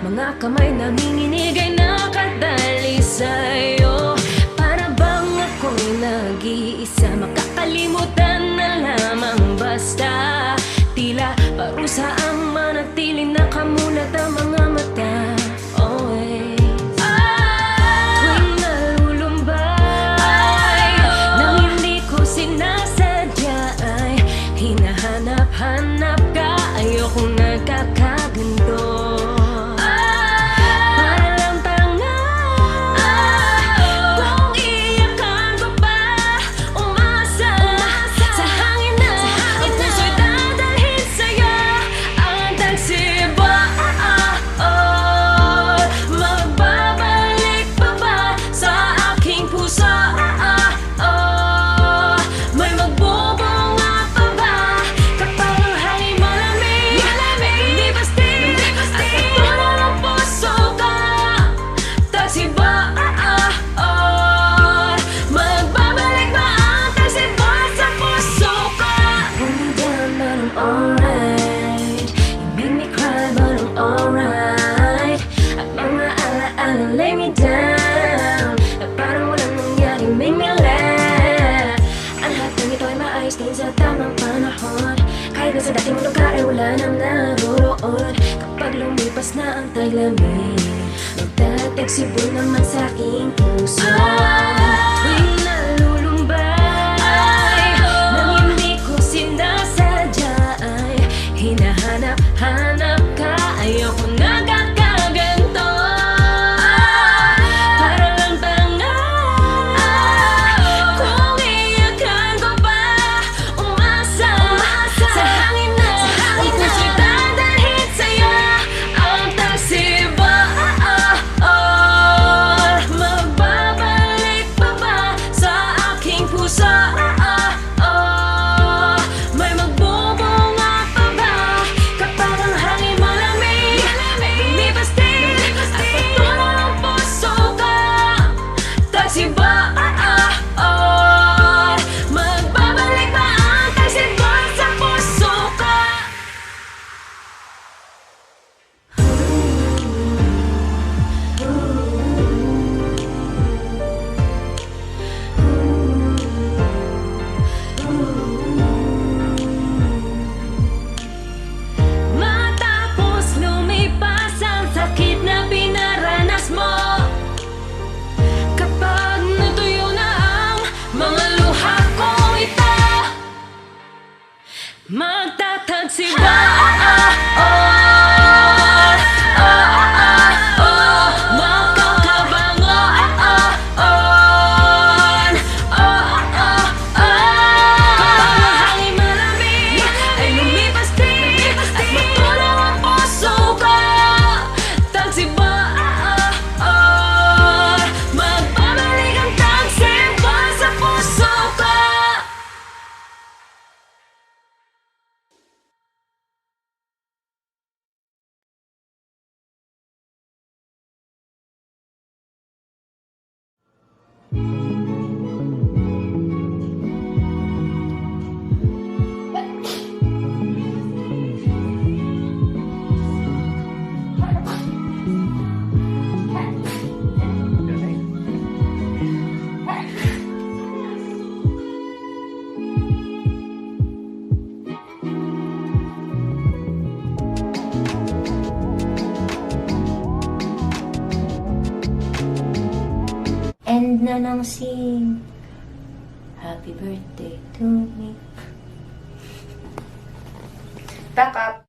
Mga kamay nanginginig ay nakadalisay Hanggang sa dating lugar ay wala nang naroon Kapag lumipas na ang taglamig Magtatagsibo naman sa aking puso. Oh, end na ng sing. Happy birthday to me. Back up.